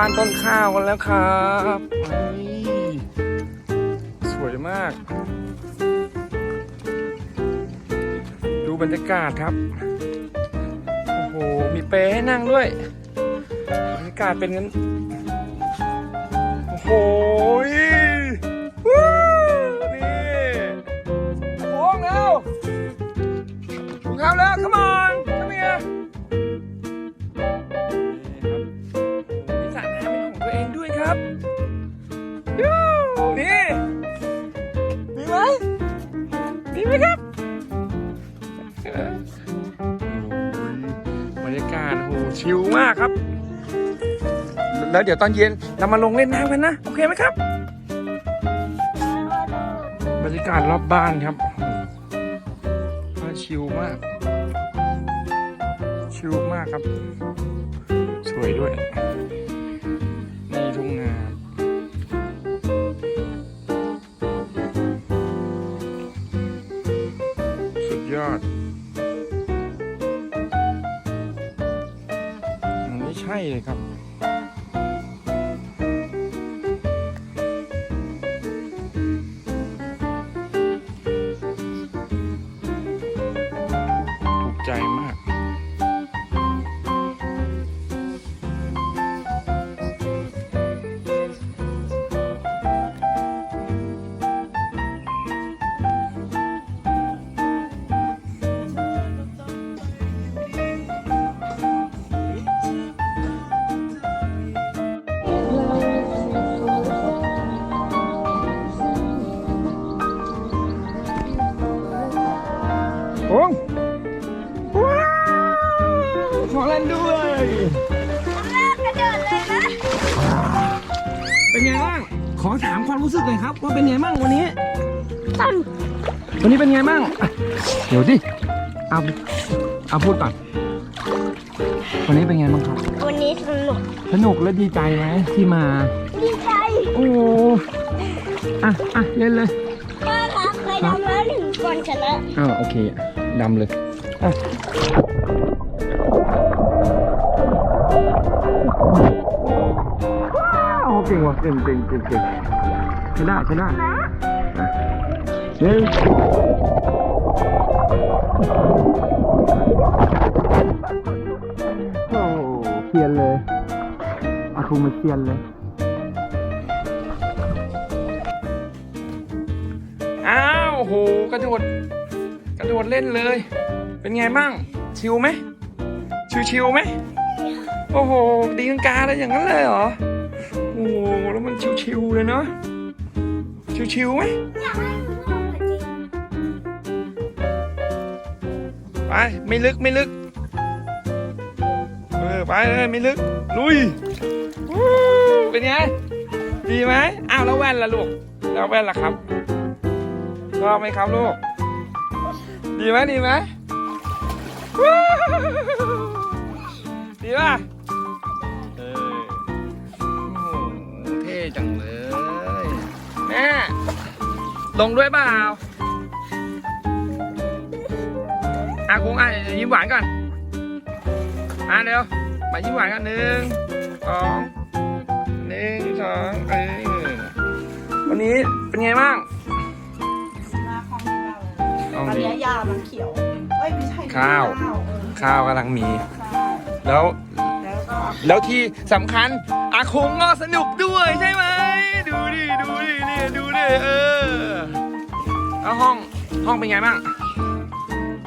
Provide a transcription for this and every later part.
บ้านต้นข้าวกันแล้วครับนี่สวยมาก ดูบรรยากาศครับ โอ้โห มีเปรให้นั่งด้วย บรรยากาศเป็นงั้น โอ้โห บรรยากาศโหชิลมากครับ แล้วเดี๋ยวตอนเย็นเรามาลงเล่นน้ำกันนะ โอเคไหมครับ บรรยากาศรอบบ้านครับโหว่าชิลมาก ชิลมากครับ สวยด้วยนี่ทุ่งนาสุดยอด เลยครับ ถูกใจม ล่นด้วยเป็นไงบ้าง ขอถามความรู้สึกหน่อยครับ ว่าเป็นไงบ้างวันนี้วันนี้เป็นไงบ้างอะเดี๋ยวดิเอาเอาพูดก่อน วันนี้เป็นไงบ้างครับ วันนี้สนุกสนุกและดีใจไหมที่มา ดีใจโอ้อะอะเล่นเลยพ่อครับเคยทำแล้วหนึ่งคนชนะอ้าวโอเคดำเลยอะ เก่งว่ะเก่งเก่งเก่งเก่งใช้ได้ใช้ได้อะหนึ่งโอ้เซียนเลยอาคูมันเซียนเลยอ้าวโหกระโดดกระโดดเล่นเลย เป็นไงบ้างชิวไหมชิวชิวๆไหมโอ้โห ดีกังกาเลยอย่างนั้นเลยเหรอ ชิวชิวๆเลยเนาะ ชิวชิวๆไหมอยากให้พ่อมาจริงไป ไม่ลึกไม่ลึก เออ ไปเลยไม่ลึก ลุยวู้เป็นไง ดีไหมอ้าวแล้วแว่นล่ะลูก แล้วแว่นล่ะครับชอบไหมครับลูก ดีไหมดีไหมวู้ดีป่ะ ลงด้วยเปล่าอากุ้งอะยิ้มหวานก่อนอะเร็วมายิ้มหวานกันหนึ่งสองหนึ่งสองเออวันนี้เป็นไงบ้างหน้าคล่องดีมากเลยต้องอันดีเนี้ยยามันเขียวเอ้ยไม่ใช่ข้าวเออข้าวกำลังมีใช่แล้วแล้วก็แล้วที่สำคัญอาคงก็สนุกด้วยใช่ไหม ดูดิดูดินี่ดูดิเออแล้วห้องห้องเป็นไงบ้าง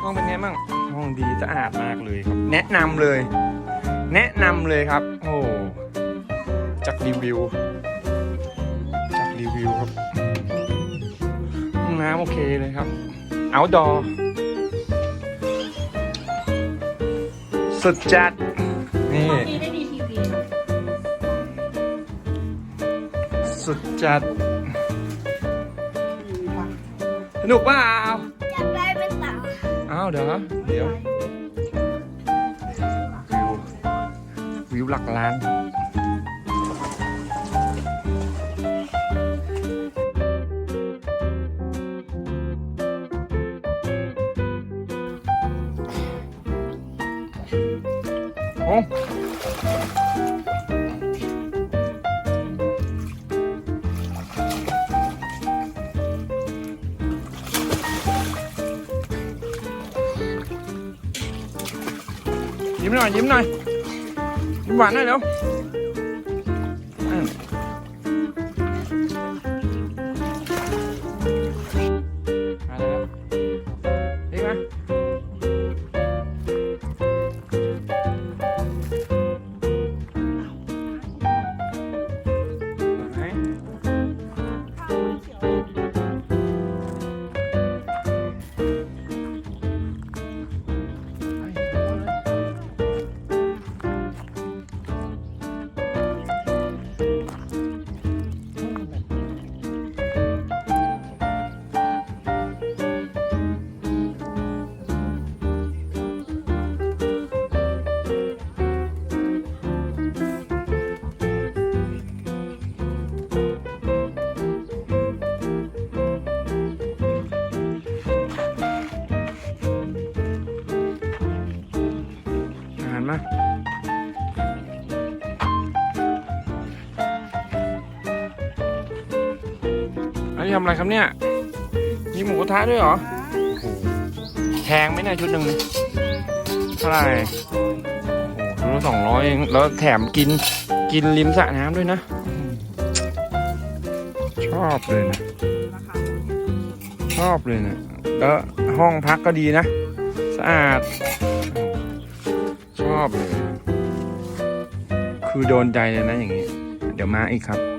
ห้องเป็นไงบ้างห้องดีสะอาดมากเลยครับ แนะนำเลย แนะนำเลยครับ โอ้จากรีวิวจากรีวิวครับห้องน้ำโอเคเลยครับเอาดอสุดจัดนี่ สุดจัดทีวีป่ะสนุกเปล่าอยากได้เป็นเต่าอ้าวเดี๋ยวเดี๋ยว วิว วิวหลักล้านโอ้ ยิ้มหน่อยยิ้มหน่อยยิ้มหวานหน่อยเร็ว ทำอะไรครับเนี่ย มีหมูกระทะด้วยเหรอแพงไหมเนี่ยชุดหนึ่งเท่าไหร่โอ้โหสองร้อยเองแล้วแถมกินกินริมสระน้ำด้วยนะ ชอบเลยนะ ชอบเลยนะแล้วห้องพักก็ดีนะ สะอาด ชอบเลย คือโดนใจเลยนะอย่างนี้ เดี๋ยวมาอีกครับ